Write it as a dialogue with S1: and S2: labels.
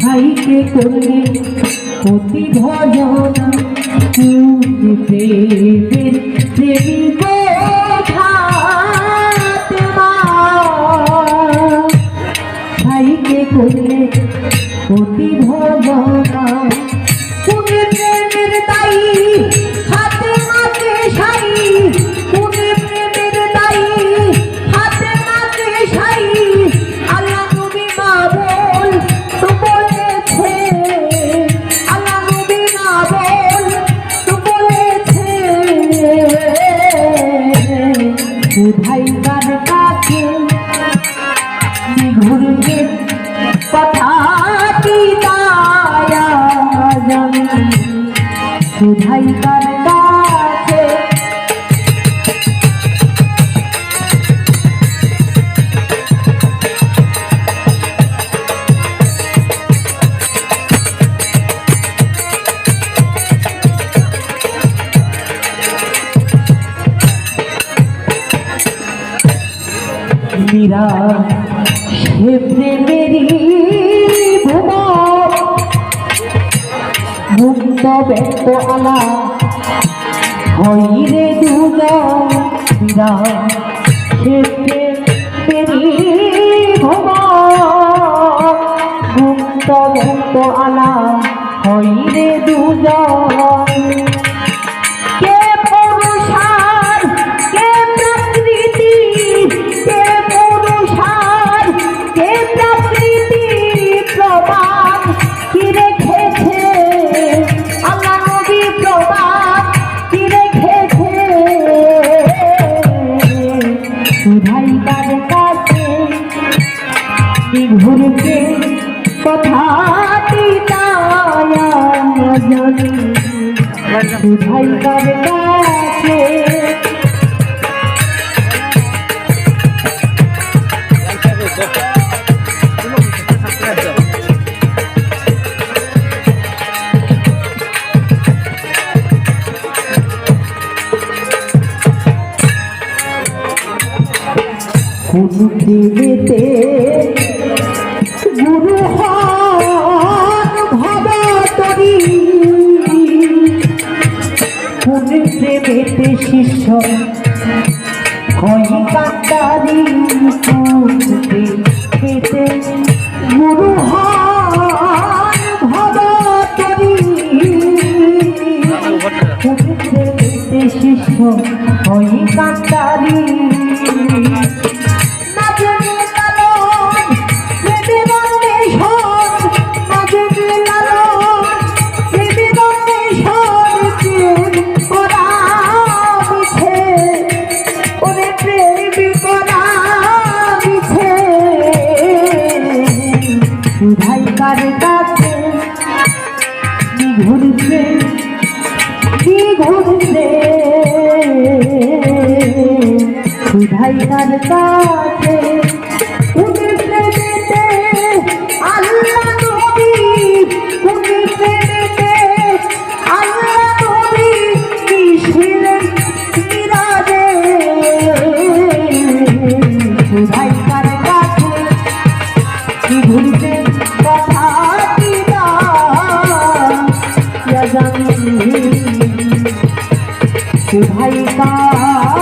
S1: ভাইকে করলে অতি ভজনা প্রেমের প্রেমিক ফাতেমা ভাইকে করলে অতি ভজনা তুমি প্রেমের দায়ী সুধাই কার কাছে। মীরা সে প্রেমেরই মুক্ত ব্যক্ত আলা। হইরে দুজন মুক্ত ব্যক্ত আলা হইরে দুজন তার কাছে ঘুরতে কথাটি সুধাই তার কাছে। কোন দিনেতে গুরু হন ভগতরি কোন শিষ্য হয় কান্দারি কোন প্রেমেতে গুরু প্রেমেতে শিষ্য হয় কান্দারি সুধাই কার কাছে? ঘুরছে কি ঘুরছে সুধাই তার কাছে? ভাই তা